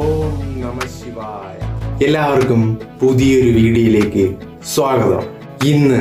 ഓം നമ ശിവായ എല്ലാവർക്കും പുതിയൊരു വീഡിയോയിലേക്ക് സ്വാഗതം. ഇന്ന്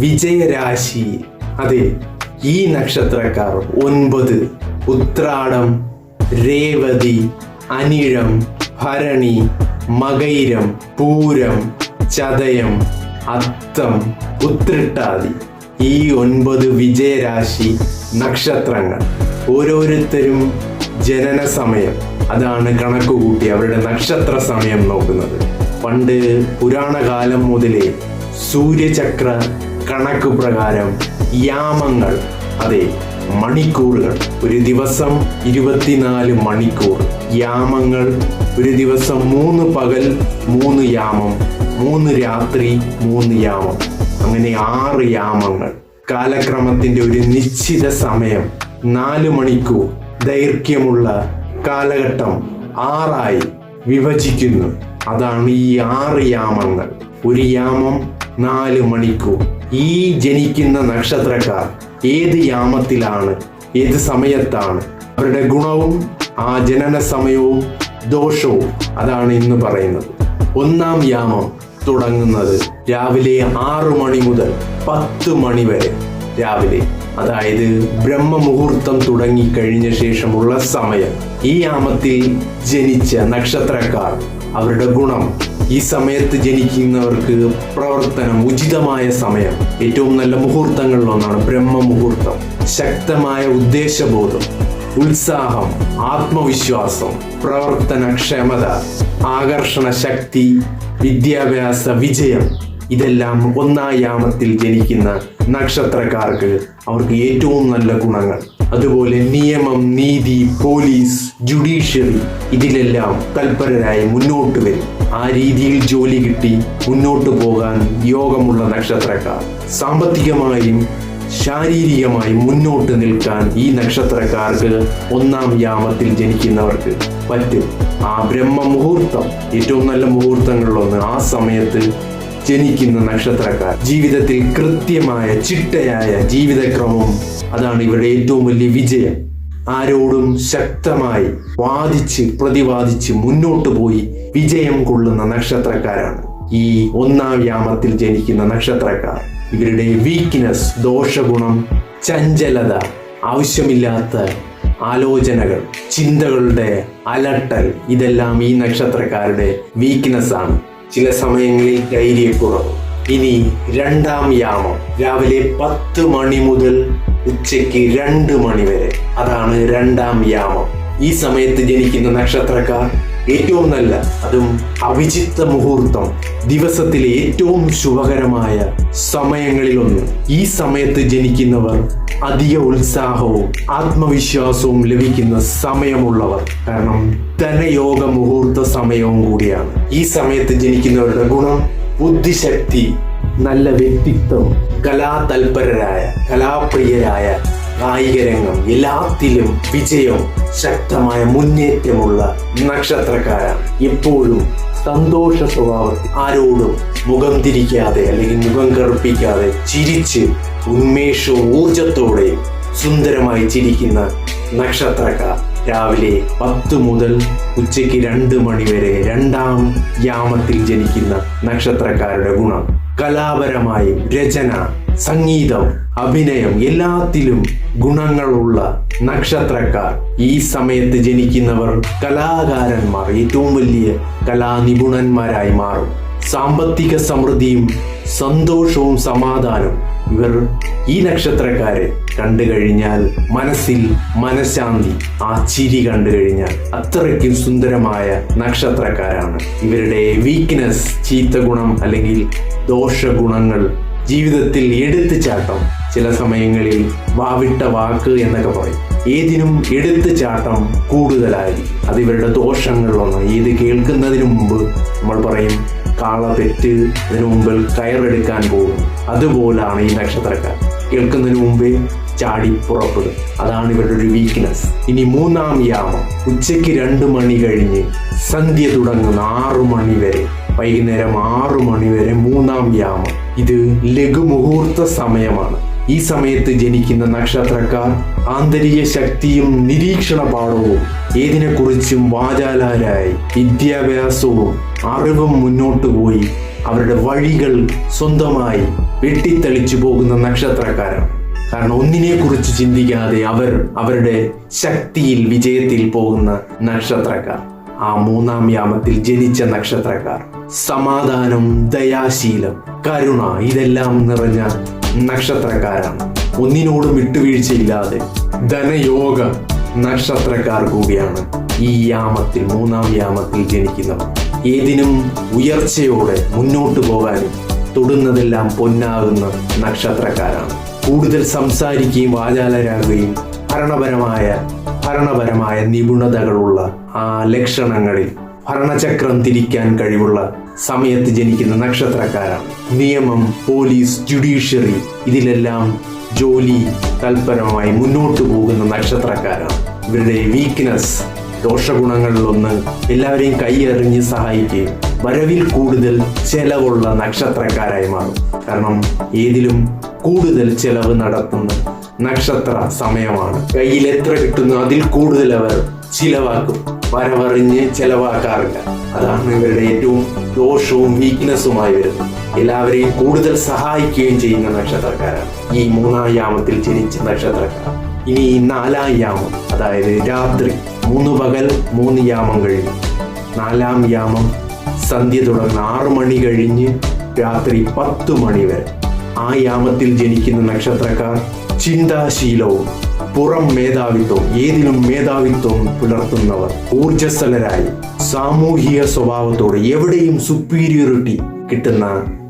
വിജയരാശി അതെ ഈ നക്ഷത്രക്കാർ ഒൻപത് ഉത്രാടം രേവതി അനിഴം ഭരണി മകൈരം പൂരം ചതയം അത്തം ഉത്രിട്ടാതി. ഈ ഒൻപത് വിജയരാശി നക്ഷത്രങ്ങൾ ഓരോരുത്തരും ജനന സമയം അതാണ് കണക്ക് കൂട്ടി അവരുടെ നക്ഷത്ര സമയം നോക്കുന്നത്. പണ്ട് പുരാണകാലം മുതലേ സൂര്യചക്ര കണക്ക് പ്രകാരം യാമങ്ങൾ അതെ മണിക്കൂറുകൾ ഒരു ദിവസം ഇരുപത്തിനാല് മണിക്കൂർ. യാമങ്ങൾ ഒരു ദിവസം മൂന്ന് പകൽ മൂന്ന് യാമം മൂന്ന് രാത്രി മൂന്ന് യാമം. അങ്ങനെ ആറ് യാമങ്ങൾ. കാലക്രമത്തിന്റെ ഒരു നിശ്ചിത സമയം നാല് മണിക്കൂർ. ദൈർഘ്യമുള്ള കാലഘട്ടം ആറായി വിഭജിക്കുന്നു. അതാണ് ഈ ആറ് യാമങ്ങൾ. ഒരു യാമം നാല് മണിക്കൂർ. ഈ ജനിക്കുന്ന നക്ഷത്രക്കാർ ഏത് യാമത്തിലാണ് ഏത് സമയത്താണ് അവരുടെ ഗുണവും ആ ജനന സമയവും ദോഷവും അതാണ് ഇന്ന് പറയുന്നത്. ഒന്നാം യാമം തുടങ്ങുന്നത് രാവിലെ ആറു മണി മുതൽ പത്ത് മണി വരെ. രാവിലെ. അതായത് ബ്രഹ്മമുഹൂർത്തം തുടങ്ങി കഴിഞ്ഞ ശേഷമുള്ള സമയം. ഈ യാമത്തിൽ ജനിച്ച നക്ഷത്രക്കാർ അവരുടെ ഗുണം. ഈ സമയത്ത് ജനിക്കുന്നവർക്ക് പ്രവർത്തനം ഉചിതമായ സമയം. ഏറ്റവും നല്ല മുഹൂർത്തങ്ങളിലൊന്നാണ് ബ്രഹ്മമുഹൂർത്തം. ശക്തമായ ഉദ്ദേശബോധം ഉത്സാഹം ആത്മവിശ്വാസം പ്രവർത്തനക്ഷമത ആകർഷണ ശക്തി വിദ്യാഭ്യാസ വിജയം. ഇതെല്ലാം ഒന്നാം യാമത്തിൽ ജനിക്കുന്ന നക്ഷത്രക്കാർക്ക് അവർക്ക് ഏറ്റവും നല്ല ഗുണങ്ങൾ. അതുപോലെ നിയമം നീതി പോലീസ് ജുഡീഷ്യറി ഇതിലെല്ലാം തൽപരരായി മുന്നോട്ട് വരും. ആ രീതിയിൽ ജോലി കിട്ടി മുന്നോട്ട് പോകാൻ യോഗമുള്ള നക്ഷത്രക്കാർ സാമ്പത്തികമായും ശാരീരികമായി മുന്നോട്ട് നിൽക്കാൻ ഈ നക്ഷത്രക്കാർക്ക് ഒന്നാം യാമത്തിൽ ജനിക്കുന്നവർക്ക് പറ്റും. ആ ബ്രഹ്മ മുഹൂർത്തം ഏറ്റവും നല്ല മുഹൂർത്തങ്ങളിലൊന്ന് ആ സമയത്ത് ജനിക്കുന്ന നക്ഷത്രക്കാർ. ജീവിതത്തിൽ കൃത്യമായ ചിട്ടയായ ജീവിതക്രമം അതാണ് ഇവരുടെ ഏറ്റവും വലിയ വിജയം. ആരോടും ശക്തമായി വാദിച്ച് പ്രതിവാദിച്ച് മുന്നോട്ട് പോയി വിജയം കൊള്ളുന്ന നക്ഷത്രക്കാരാണ് ഈ ഒന്നാം വ്യാമത്തിൽ ജനിക്കുന്ന നക്ഷത്രക്കാർ. ഇവരുടെ വീക്ക്നെസ് ദോഷഗുണം ചഞ്ചലത ആവശ്യമില്ലാത്ത ആലോചനകൾ ചിന്തകളുടെ അലട്ടൽ ഇതെല്ലാം ഈ നക്ഷത്രക്കാരുടെ വീക്ക്നെസ് ആണ്. ചില സമയങ്ങളിൽ ധൈര്യക്കുറവ് ഇനി രണ്ടാം യാമം. രാവിലെ പത്ത് മണി മുതൽ ഉച്ചയ്ക്ക് രണ്ട് മണി വരെ. അതാണ് രണ്ടാം യാമം. ഈ സമയത്ത് ജനിക്കുന്ന നക്ഷത്രക്കാർ ഏറ്റവും നല്ല അതും അവിചിത്ത മുഹൂർത്തം ദിവസത്തിലെ ഏറ്റവും ശുഭകരമായ സമയങ്ങളിലൊന്ന്. ഈ സമയത്ത് ജനിക്കുന്നവർ അധിക ഉത്സാഹവും ആത്മവിശ്വാസവും ലഭിക്കുന്ന സമയമുള്ളവർ. കാരണം ധനയോഗ മുഹൂർത്ത സമയവും കൂടിയാണ്. ഈ സമയത്ത് ജനിക്കുന്നവരുടെ ഗുണം ബുദ്ധിശക്തി നല്ല വ്യക്തിത്വം കലാതൽപരരായ കലാപ്രിയരായ കായിക രംഗം എല്ലാത്തിലും വിജയം ശക്തമായ മുന്നേറ്റമുള്ള നക്ഷത്രക്കാരാണ്. എപ്പോഴും സന്തോഷ സ്വഭാവം ആരോടും മുഖം തിരിക്കാതെ അല്ലെങ്കിൽ മുഖം കറുപ്പിക്കാതെ ചിരിച്ച് ഉന്മേഷവും ഊർജത്തോടെയും സുന്ദരമായി ചിരിക്കുന്ന നക്ഷത്രക്കാർ. രാവിലെ പത്ത് മുതൽ ഉച്ചയ്ക്ക് രണ്ട് മണിവരെ രണ്ടാം യാമത്തിൽ ജനിക്കുന്ന നക്ഷത്രക്കാരുടെ ഗുണം. കലാപരമായും രചന സംഗീതം അഭിനയം എല്ലാത്തിലും ഗുണങ്ങളുള്ള നക്ഷത്രക്കാർ. ഈ സമയത്ത് ജനിക്കുന്നവർ കലാകാരന്മാർ ഏറ്റവും വലിയ കലാനിപുണന്മാരായി മാറും. സാമ്പത്തിക സമൃദ്ധിയും സന്തോഷവും സമാധാനവും ഇവർ ഈ നക്ഷത്രക്കാരെ കണ്ടു കഴിഞ്ഞാൽ മനസ്സിൽ മനഃശാന്തി ആ ചിരി കണ്ടു കഴിഞ്ഞാൽ അത്രയ്ക്കും സുന്ദരമായ നക്ഷത്രക്കാരാണ്. ഇവരുടെ വീക്ക്നെസ് ചീത്ത ഗുണം അല്ലെങ്കിൽ ദോഷഗുണങ്ങൾ ജീവിതത്തിൽ എടുത്തുചാട്ടം ചില സമയങ്ങളിൽ വാവിട്ട വാക്ക് എന്നൊക്കെ പറയും. ഏതിനും എടുത്തുചാട്ടം കൂടുതലായിരിക്കും. അത് ഇവരുടെ ദോഷങ്ങളിലൊന്ന് ഏത് കേൾക്കുന്നതിന് മുമ്പ് നമ്മൾ പറയും കാള പെറ്റ് അതിനു മുമ്പിൽ കയറെടുക്കാൻ പോകും. അതുപോലാണ് ഈ നക്ഷത്രക്കാർ. കേൾക്കുന്നതിന് മുമ്പേ ചാടി പുറപ്പെടും. അതാണ് ഇവരുടെ ഒരു വീക്ക്നെസ് ഇനി മൂന്നാം യാമം. ഉച്ചയ്ക്ക് രണ്ട് മണി കഴിഞ്ഞ് സന്ധ്യ തുടങ്ങുന്ന ആറു മണി വരെ. വൈകുന്നേരം ആറു മണി വരെ മൂന്നാം യാമം. ഇത് ലഘുമുഹൂർത്ത സമയമാണ്. ഈ സമയത്ത് ജനിക്കുന്ന നക്ഷത്രക്കാർ ആന്തരിക ശക്തിയും നിരീക്ഷണ പാഠവും ഏതിനെക്കുറിച്ചും വാചാലാരായി വിദ്യാഭ്യാസവും അറിവും മുന്നോട്ട് പോയി അവരുടെ വഴികൾ സ്വന്തമായി വെട്ടിത്തെളിച്ചു പോകുന്ന നക്ഷത്രക്കാരാണ്. കാരണം ഒന്നിനെ കുറിച്ച് ചിന്തിക്കാതെ അവർ അവരുടെ ശക്തിയിൽ വിജയത്തിൽ പോകുന്ന നക്ഷത്രക്കാർ. ആ മൂന്നാം യാമത്തിൽ ജനിച്ച നക്ഷത്രക്കാർ. സമാധാനം ദയാശീലം കരുണ ഇതെല്ലാം നിറഞ്ഞ നക്ഷത്രക്കാരാണ്. ഒന്നിനോടും വിട്ടുവീഴ്ചയില്ലാതെ ധനയോഗ നക്ഷത്രക്കാർ കൂടിയാണ് ഈ യാമത്തിൽ മൂന്നാം യാമത്തിൽ ജനിക്കുന്നവർ. ഏതിനും ഉയർച്ചയോടെ മുന്നോട്ട് പോകാനും തൊടുന്നതെല്ലാം പൊന്നാകുന്ന നക്ഷത്രക്കാരാണ്. കൂടുതൽ സംസാരിക്കുകയും വാചാലരാകുകയും ഭരണപരമായ ഭരണപരമായ നിപുണതകളുള്ള ആ ലക്ഷണങ്ങളിൽ ഭരണചക്രം തിരിക്കാൻ കഴിവുള്ള സമയത്ത് ജനിക്കുന്ന നക്ഷത്രക്കാരാണ്. നിയമം പോലീസ് ജുഡീഷ്യറി ഇതിലെല്ലാം ജോലി തൽപരമായി മുന്നോട്ട് പോകുന്ന നക്ഷത്രക്കാരാണ്. ഇവരുടെ വീക്ക്നെസ് ദോഷഗുണങ്ങളിലൊന്ന് എല്ലാവരെയും കൈയെറിഞ്ഞ് സഹായിക്കുകയും വരവിൽ കൂടുതൽ ചെലവുള്ള നക്ഷത്രക്കാരായി മാറും. കാരണം ഏതിലും കൂടുതൽ ചെലവ് നടത്തുന്ന നക്ഷത്ര സമയമാണ്. കയ്യിൽ എത്ര കിട്ടുന്നു അതിൽ കൂടുതൽ അവർ ചിലവാക്കും. വരവറിഞ്ഞ് ചെലവാക്കാറില്ല. അതാണ് ഇവരുടെ ഏറ്റവും ദോഷവും വീക്ക്നെസ്സുമായി വരുന്നത്. എല്ലാവരെയും കൂടുതൽ സഹായിക്കുകയും ചെയ്യുന്ന നക്ഷത്രക്കാരാണ്. ഈ മൂന്നാം യാമത്തിൽ ജനിച്ച നക്ഷത്രക്കാർ. ഇനി ഈ നാലാം യാമം അതായത് രാത്രി മൂന്ന് പകൽ മൂന്ന് യാമം കഴിഞ്ഞു. നാലാം യാമം സന്ധ്യ തുടർന്ന് ആറു മണി കഴിഞ്ഞ് രാത്രി പത്ത് മണി വരെ. ആ യാമത്തിൽ ജനിക്കുന്ന നക്ഷത്രക്കാർ ചിന്താശീലവും പുറം മേധാവിത്വം ഏതിലും മേധാവിത്വം പുലർത്തുന്നവർ ഊർജസ്വലരായി സാമൂഹിക സ്വഭാവത്തോടെ എവിടെയും സുപ്പീരിയോറിറ്റി കിട്ടുന്ന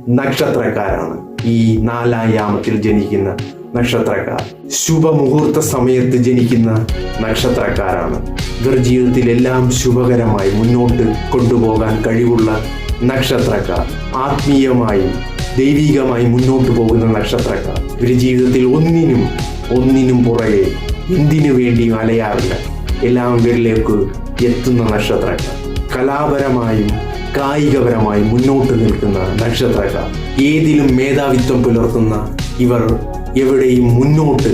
നക്ഷത്രക്കാരാണ് ഈ നാലാം യാമത്തിൽ ജനിക്കുന്ന നക്ഷത്രക്കാർ. ശുഭമുഹൂർത്ത സമയത്ത് ജനിക്കുന്ന നക്ഷത്രക്കാരാണ്. ഇവർ ജീവിതത്തിൽ ശുഭകരമായി മുന്നോട്ട് കൊണ്ടുപോകാൻ കഴിവുള്ള നക്ഷത്രക്കാർ. ആത്മീയമായും ദൈവികമായി മുന്നോട്ട് പോകുന്ന നക്ഷത്രക്കാർ. ഇവർ ജീവിതത്തിൽ ഒന്നിനും ഒന്നിനും പുറകെ എന്തിനു വേണ്ടിയും അലയാറില്ല. എല്ലാം വീട്ടിലേക്ക് എത്തുന്ന നക്ഷത്രക്കാർ കലാപരമായും കായികപരമായും മുന്നോട്ട് നിൽക്കുന്ന നക്ഷത്രക്കാർ ഏതിലും മേധാവിത്വം പുലർത്തുന്ന ഇവർ എവിടെയും മുന്നോട്ട്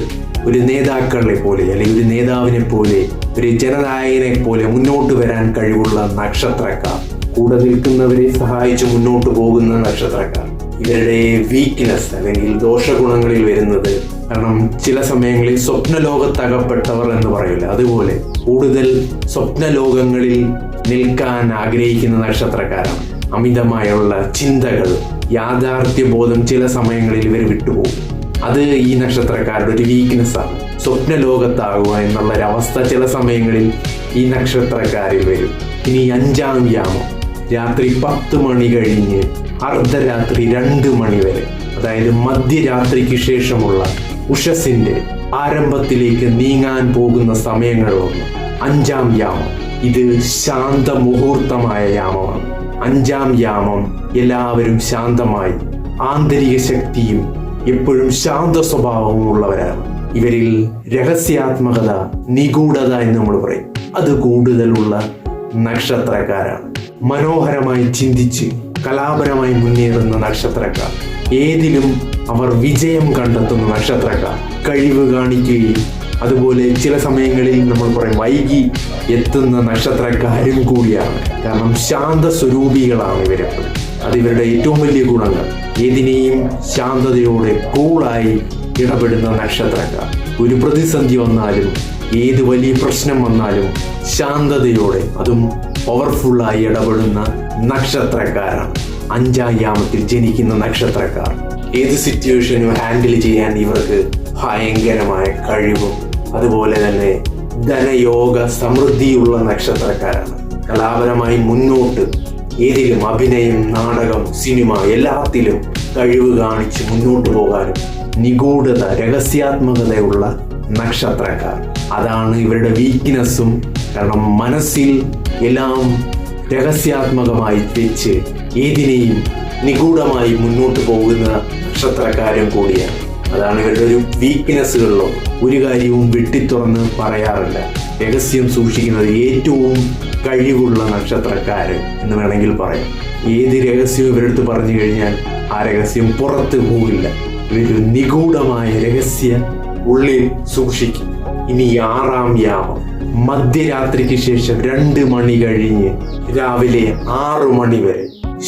ഒരു നേതാക്കളെ പോലെ അല്ലെങ്കിൽ ഒരു നേതാവിനെ പോലെ ഒരു ജനനായകനെ പോലെ മുന്നോട്ട് വരാൻ കഴിവുള്ള നക്ഷത്രക്കാർ. കൂടെ നിൽക്കുന്നവരെ സഹായിച്ച് മുന്നോട്ട് പോകുന്ന നക്ഷത്രക്കാർ. ഇവരുടെ വീക്ക്നെസ് അല്ലെങ്കിൽ ദോഷഗുണങ്ങളിൽ വരുന്നത് കാരണം ചില സമയങ്ങളിൽ സ്വപ്നലോകത്തകപ്പെട്ടവർ എന്ന് പറയില്ല? അതുപോലെ കൂടുതൽ സ്വപ്നലോകങ്ങളിൽ നിൽക്കാൻ ആഗ്രഹിക്കുന്ന നക്ഷത്രക്കാരാണ്. അമിതമായുള്ള ചിന്തകൾ യാഥാർത്ഥ്യ ബോധം ചില സമയങ്ങളിൽ ഇവർ വിട്ടുപോകും. അത് ഈ നക്ഷത്രക്കാരുടെ ഒരു വീക്ക്നെസ് ആണ് സ്വപ്ന ലോകത്താകുക എന്നുള്ള ഒരു അവസ്ഥ ചില സമയങ്ങളിൽ ഈ നക്ഷത്രക്കാരിൽ വരും. ഇനി അഞ്ചാം യാമം രാത്രി പത്ത് മണി കഴിഞ്ഞ് അർദ്ധരാത്രി രണ്ട് മണി വരെ അതായത് മധ്യരാത്രിക്ക് ശേഷമുള്ള ഉഷസിന്റെ ആരംഭത്തിലേക്ക് നീങ്ങാൻ പോകുന്ന സമയങ്ങളൊന്ന് അഞ്ചാം യാമം. ഇത് ശാന്ത മുഹൂർത്തമായ യാമമാണ്. അഞ്ചാം യാമം എല്ലാവരും ശാന്തമായി ആന്തരിക ശക്തിയും എപ്പോഴും ശാന്ത സ്വഭാവവും ഉള്ളവരാണ്. ഇവരിൽ രഹസ്യാത്മകത നിഗൂഢത എന്ന് നമ്മൾ പറയും. അത് കൂടുതലുള്ള നക്ഷത്രക്കാരാണ്. മനോഹരമായി ചിന്തിച്ച് കലാപരമായി മുന്നേറുന്ന നക്ഷത്രക്കാർ. ഏതിലും അവർ വിജയം കണ്ടെത്തുന്ന നക്ഷത്രക്കാർ. കഴിവ് കാണിക്കുകയും അതുപോലെ ചില സമയങ്ങളിൽ നമ്മൾ പറയും വൈകി എത്തുന്ന നക്ഷത്രക്കാരും കൂടിയാണ്. കാരണം ശാന്ത സ്വരൂപികളാണ് ഇവരെപ്പോഴും അത് ഇവരുടെ ഏറ്റവും വലിയ ഗുണങ്ങൾ. ഏതിനെയും ശാന്തതയോടെ കൂളായി ഇടപെടുന്ന നക്ഷത്രക്കാർ. ഒരു പ്രതിസന്ധി വന്നാലും ഏത് വലിയ പ്രശ്നം വന്നാലും ശാന്തതയോടെ അതും പവർഫുള്ളായി ഇടപെടുന്ന നക്ഷത്രക്കാരാണ്. അഞ്ചാം യാമത്തിൽ ജനിക്കുന്ന നക്ഷത്രക്കാർ. ഏത് സിറ്റുവേഷനും ഹാൻഡിൽ ചെയ്യാൻ ഇവർക്ക് ഭയങ്കരമായ കഴിവും അതുപോലെ തന്നെ ധനയോഗ സമൃദ്ധിയുള്ള നക്ഷത്രക്കാരാണ്. കലാപരമായി മുന്നോട്ട് ഏതിലും അഭിനയം നാടകം സിനിമ എല്ലാത്തിലും കഴിവ് കാണിച്ച് മുന്നോട്ട് പോകാനും നിഗൂഢത രഹസ്യാത്മകതയുള്ള നക്ഷത്രക്കാർ അതാണ് ഇവരുടെ വീക്ക്നെസ്സും കാരണം മനസ്സിൽ എല്ലാം രഹസ്യാത്മകമായി വെച്ച് ഏതിനെയും നിഗൂഢമായി മുന്നോട്ട് പോകുന്ന നക്ഷത്രക്കാരും കൂടിയാണ്. അതാണ് ഇവരുടെ ഒരു വീക്ക്നെസ്സുകളിലോ ഒരു കാര്യവും വെട്ടിത്തുറന്ന് പറയാറില്ല. രഹസ്യം സൂക്ഷിക്കുന്നത് ഏറ്റവും കഴിവുള്ള നക്ഷത്രക്കാരൻ എന്ന് വേണമെങ്കിൽ പറയാം. ഏത് രഹസ്യവും ഇവരെടുത്ത് പറഞ്ഞു കഴിഞ്ഞാൽ ആ രഹസ്യം പുറത്ത് പോകില്ല ഇവരൊരു നിഗൂഢമായ രഹസ്യ ഉള്ളിൽ സൂക്ഷിക്കും. ഇനി ആറാം യാമം മധ്യരാത്രിക്ക് ശേഷം രണ്ട് മണി കഴിഞ്ഞ് രാവിലെ ആറു മണി വരെ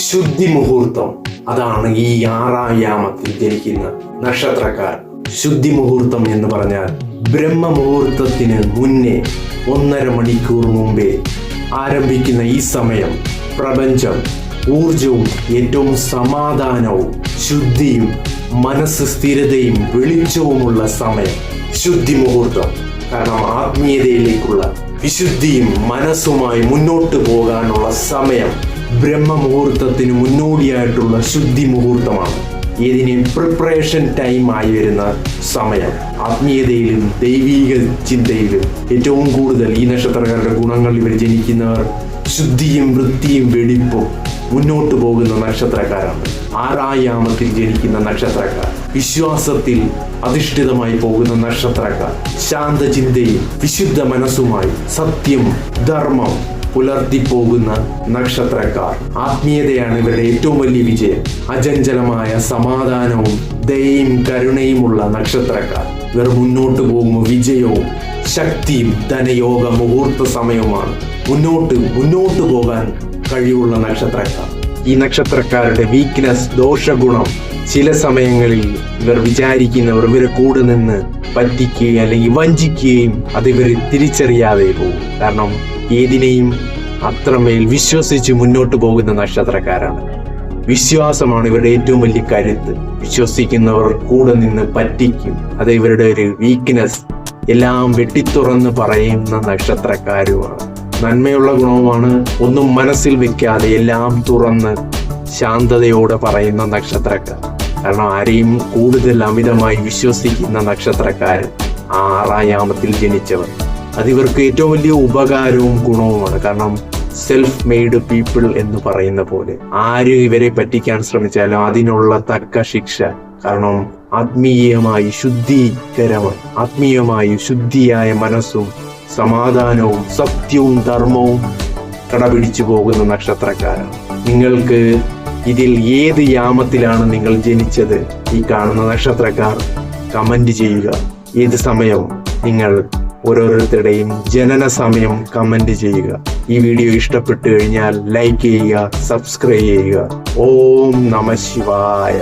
ശുദ്ധി മുഹൂർത്തം. അതാണ് ഈ ആറാം യാമത്തിൽ ജനിക്കുന്ന നക്ഷത്രക്കാർ. ശുദ്ധി മുഹൂർത്തം എന്ന് പറഞ്ഞാൽ ബ്രഹ്മ മുഹൂർത്തത്തിന് മുന്നേ ഒന്നര മണിക്കൂർ മുമ്പേ ആരംഭിക്കുന്ന ഈ സമയം പ്രപഞ്ചം ഊർജവും ഏറ്റവും സമാധാനവും ശുദ്ധിയും മനസ്സ് സ്ഥിരതയും വെളിച്ചവുമുള്ള സമയം ശുദ്ധി മുഹൂർത്തം. കാരണം ആത്മീയതയിലേക്കുള്ള വിശുദ്ധിയും മനസ്സുമായി മുന്നോട്ട് പോകാനുള്ള സമയം ബ്രഹ്മമുഹൂർത്തത്തിന് മുന്നോടിയായിട്ടുള്ള ശുദ്ധി മുഹൂർത്തമാണ്. ഇതിന് പ്രിപ്പറേഷൻ ടൈം ആയി വരുന്ന സമയം. ആത്മീയതയിലും ദൈവീക ചിന്തയിലും ഏറ്റവും കൂടുതൽ ഈ നക്ഷത്രക്കാരുടെ ഗുണങ്ങൾ ഇവർ ജനിക്കുന്നവർ. ശുദ്ധിയും വൃത്തിയും വെടിപ്പും മുന്നോട്ട് പോകുന്ന നക്ഷത്രക്കാരാണ്. ആറായാമത്തിൽ ജനിക്കുന്ന നക്ഷത്രക്കാർ. വിശ്വാസത്തിൽ അധിഷ്ഠിതമായി പോകുന്ന നക്ഷത്രക്കാർ. ശാന്തചിന്തയും വിശുദ്ധ മനസ്സുമായി സത്യം ധർമ്മം പുലർത്തിപ്പോകുന്ന നക്ഷത്രക്കാർ. ആത്മീയതയാണ് ഇവരുടെ ഏറ്റവും വലിയ വിജയം. അചഞ്ചലമായ സമാധാനവും ദയയും കരുണയുമുള്ള നക്ഷത്രക്കാർ. ഇവർ മുന്നോട്ട് പോകുമ്പോൾ വിജയവും ശക്തിയും ധനയോഗ മുഹൂർത്ത സമയവുമാണ്. മുന്നോട്ട് മുന്നോട്ട് പോകാൻ കഴിവുള്ള നക്ഷത്രക്കാർ. ഈ നക്ഷത്രക്കാരുടെ വീക്ക്നെസ് ദോഷഗുണം ചില സമയങ്ങളിൽ ഇവർ വിചാരിക്കുന്നവർ ഇവരെ കൂടെ നിന്ന് പറ്റിക്കുകയും അല്ലെങ്കിൽ വഞ്ചിക്കുകയും അത് ഇവർ തിരിച്ചറിയാതെ പോകും. കാരണം ഏതിനെയും അത്രമേൽ വിശ്വസിച്ച് മുന്നോട്ട് പോകുന്ന നക്ഷത്രക്കാരാണ്. വിശ്വാസമാണ് ഇവരുടെ ഏറ്റവും വലിയ കരുത്ത്. വിശ്വസിക്കുന്നവർ കൂടെ നിന്ന് പറ്റിക്കും. അത് ഇവരുടെ ഒരു വീക്ക്നെസ് എല്ലാം വെട്ടിത്തുറന്ന് പറയുന്ന നക്ഷത്രക്കാരുമാണ്. നന്മയുള്ള ഗുണവുമാണ് ഒന്നും മനസ്സിൽ വെക്കാതെ എല്ലാം തുറന്ന് ശാന്തതയോടെ പറയുന്ന നക്ഷത്രക്കാർ. കാരണം ആരെയും കൂടുതൽ അമിതമായി വിശ്വസിക്കുന്ന നക്ഷത്രക്കാർ ആറായാമത്തിൽ ജനിച്ചവർ. അതിവർക്ക് ഏറ്റവും വലിയ ഉപകാരവും ഗുണവുമാണ്. കാരണം സെൽഫ് മെയ്ഡ് പീപ്പിൾ എന്ന് പറയുന്ന പോലെ ആര് ഇവരെ പറ്റിക്കാൻ ശ്രമിച്ചാലും അതിനുള്ള തക്ക ശിക്ഷ കാരണം ആത്മീയമായി ശുദ്ധീകരമായി ആത്മീയമായി ശുദ്ധിയായ മനസ്സും സമാധാനവും സത്യവും ധർമ്മവും കടപിടിച്ചു പോകുന്ന നക്ഷത്രക്കാരാണ് നിങ്ങൾക്ക് ഇതിൽ ഏത് യാമത്തിലാണ് നിങ്ങൾ ജനിച്ചത്? ഈ കാണുന്ന നക്ഷത്രക്കാർ കമന്റ് ചെയ്യുക. ഏത് സമയവും നിങ്ങൾ ഓരോരുത്തരുടെയും ജനന സമയം കമന്റ് ചെയ്യുക. ഈ വീഡിയോ ഇഷ്ടപ്പെട്ടു കഴിഞ്ഞാൽ ലൈക്ക് ചെയ്യുക സബ്സ്ക്രൈബ് ചെയ്യുക. ഓം നമ ശിവായ.